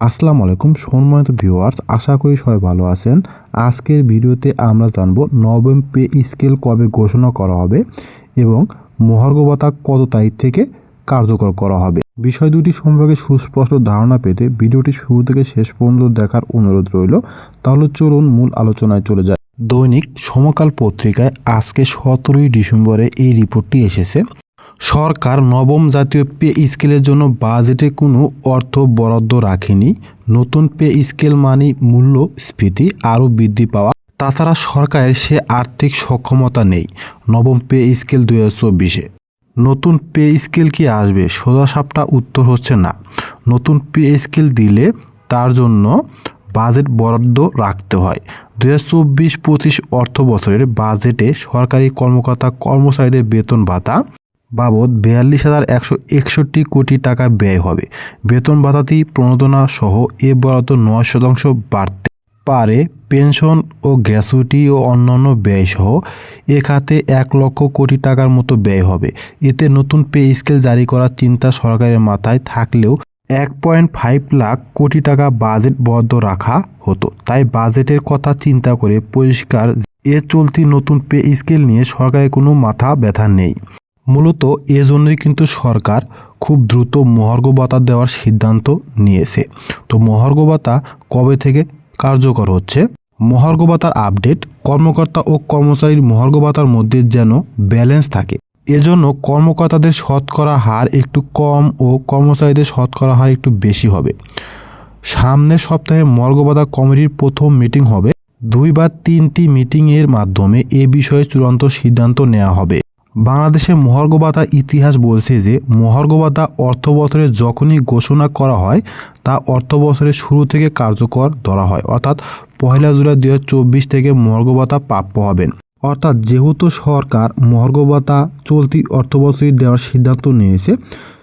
আসসালামু আলাইকুম সম্মানিত ভিউয়ার্স, আশা করি সবাই ভালো আছেন। আজকের ভিডিওতে আমরা জানব নবম পে স্কেল কবে ঘোষণা করা হবে এবং মহার্ঘ ভাতা কত তারিখ থেকে কার্যকর করা হবে। বিষয় দুটি সম্পর্কে সুস্পষ্ট ধারণা পেতে ভিডিওটি শুরু থেকে শেষ পর্যন্ত দেখার অনুরোধ রইল। তাহলে চলুন মূল আলোচনায় চলে যায় দৈনিক সমকাল পত্রিকায় আজকে সতেরোই ডিসেম্বরে এই রিপোর্টটি এসেছে। সরকার নবম জাতীয় পে স্কেলের জন্য বাজেটে কোনো অর্থ বরাদ্দ রাখেনি। নতুন পে স্কেল মানে মূল্যস্ফীতি আরও বৃদ্ধি পাওয়া। তাছাড়া সরকারের সে আর্থিক সক্ষমতা নেই নবম পে স্কেল দুই চব্বিশে। নতুন পে স্কেল কি আসবে? সোজা সাপটা উত্তর হচ্ছে না। নতুন পে স্কেল দিলে তার জন্য বাজেট বরাদ্দ রাখতে হয়। দু হাজার চব্বিশ পঁচিশ অর্থ বছরের বাজেটে সরকারি কর্মকর্তা কর্মচারীদের বেতন ভাতা বাবদ বিয়াল্লিশ হাজার একশো একষট্টি কোটি টাকা ব্যয় হবে। বেতন ভাতাতি, প্রণোদনা সহ এ বরাদ্দ নয় শতাংশ বাড়তে পারে। পেনশন ও গ্র্যাচুইটি ও অন্যান্য ব্যয় সহ এ খাতে এক লক্ষ কোটি টাকার মতো ব্যয় হবে। এতে নতুন পে স্কেল জারি করার চিন্তা সরকারের মাথায় থাকলেও এক পয়েন্ট ফাইভ লাখ কোটি টাকা বাজেট বরাদ্দ রাখা হতো। তাই বাজেটের কথা চিন্তা করে পরিষ্কার এ চলতি নতুন পে স্কেল নিয়ে সরকারের কোনো মাথা ব্যথা নেই। মূলত এজন্যই কিন্তু সরকার খুব দ্রুত মহার্ঘ ভাতা দেওয়ার সিদ্ধান্ত নিয়েছে। তো মহার্ঘ ভাতা কবে থেকে কার্যকর হচ্ছে? মহার্ঘ ভাতার আপডেট কর্মকর্তা ও কর্মচারীর মহার্ঘ ভাতার মধ্যে যেন ব্যালেন্স থাকে, এজন্য কর্মকর্তাদের শতকরা হার একটু কম ও কর্মচারীদের শতকরা হার একটু বেশি হবে। সামনের সপ্তাহে মর্গ ভাতা কমিটির প্রথম মিটিং হবে। দুই বা তিনটি মিটিংয়ের মাধ্যমে এ বিষয়ে চূড়ান্ত সিদ্ধান্ত নেওয়া হবে। বাংলাদেশে মহার্ঘ ভাতার ইতিহাস বলছে যে মহার্ঘ ভাতা অর্থ বছরে যখনই ঘোষণা করা হয়, তা অর্থ বছরের শুরু থেকে কার্যকর ধরা হয়। অর্থাৎ পয়লা জুলাই চব্বিশ থেকে মহার্ঘ প্রাপ্য হবেন। অর্থাৎ যেহেতু সরকার মহার্ঘ ভাতা চলতি অর্থ বছরই দেওয়ার সিদ্ধান্ত নিয়েছে,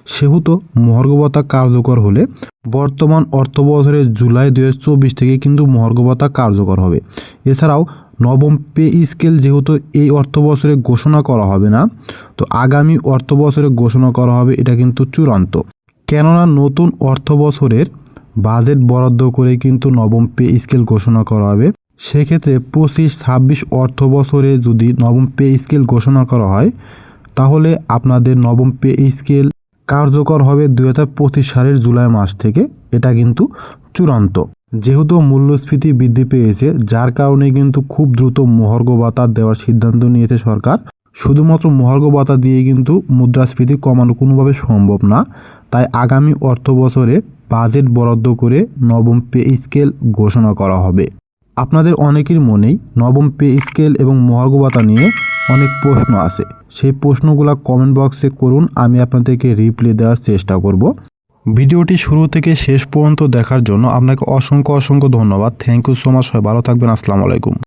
সেহেতু মহার্ঘ কার্যকর হলে বর্তমান অর্থ বছরের জুলাই চব্বিশ থেকে কিন্তু মহার্ঘ ভাতা কার্যকর হবে। এছাড়াও নবম পে স্কেল যেহেতু এই অর্থ বছরে ঘোষণা করা হবে না, তো আগামী অর্থ বছরে ঘোষণা করা হবে এটা কিন্তু চূড়ান্ত। কেননা নতুন অর্থ বছরের বাজেট বরাদ্দ করে কিন্তু নবম পে স্কেল ঘোষণা করা হবে। সেক্ষেত্রে পঁচিশ, ছাব্বিশ অর্থ বছরে যদি নবম পে স্কেল ঘোষণা করা হয়, তাহলে আপনাদের নবম পে স্কেল কার্যকর হবে দু হাজার পঁচিশ সালের জুলাই মাস থেকে। এটা কিন্তু চূড়ান্ত। যেহেতু মূল্যস্ফীতি বৃদ্ধি পেয়েছে, যার কারণে কিন্তু খুব দ্রুত মহার্ঘ ভাতা দেওয়ার সিদ্ধান্ত নিয়েছে সরকার। শুধুমাত্র মহার্ঘ ভাতা দিয়ে কিন্তু মুদ্রাস্ফীতি কমানো কোনোভাবে সম্ভব না। তাই আগামী অর্থ বছরে বাজেট বরাদ্দ করে নবম পে স্কেল ঘোষণা করা হবে। আপনাদের অনেকের মনেই নবম পে স্কেল এবং মহার্ঘ ভাতা নিয়ে অনেক প্রশ্ন আছে। সেই প্রশ্নগুলো কমেন্ট বক্সে করুন, আমি আপনাদেরকে রিপ্লাই দেওয়ার চেষ্টা করব। ভিডিওটি শুরু থেকে শেষ পর্যন্ত দেখার জন্য আপনাকে অসংখ্য অসংখ্য ধন্যবাদ। থ্যাংক ইউ সো মাচ সবাই ভালো থাকবেন। আসসালামু আলাইকুম।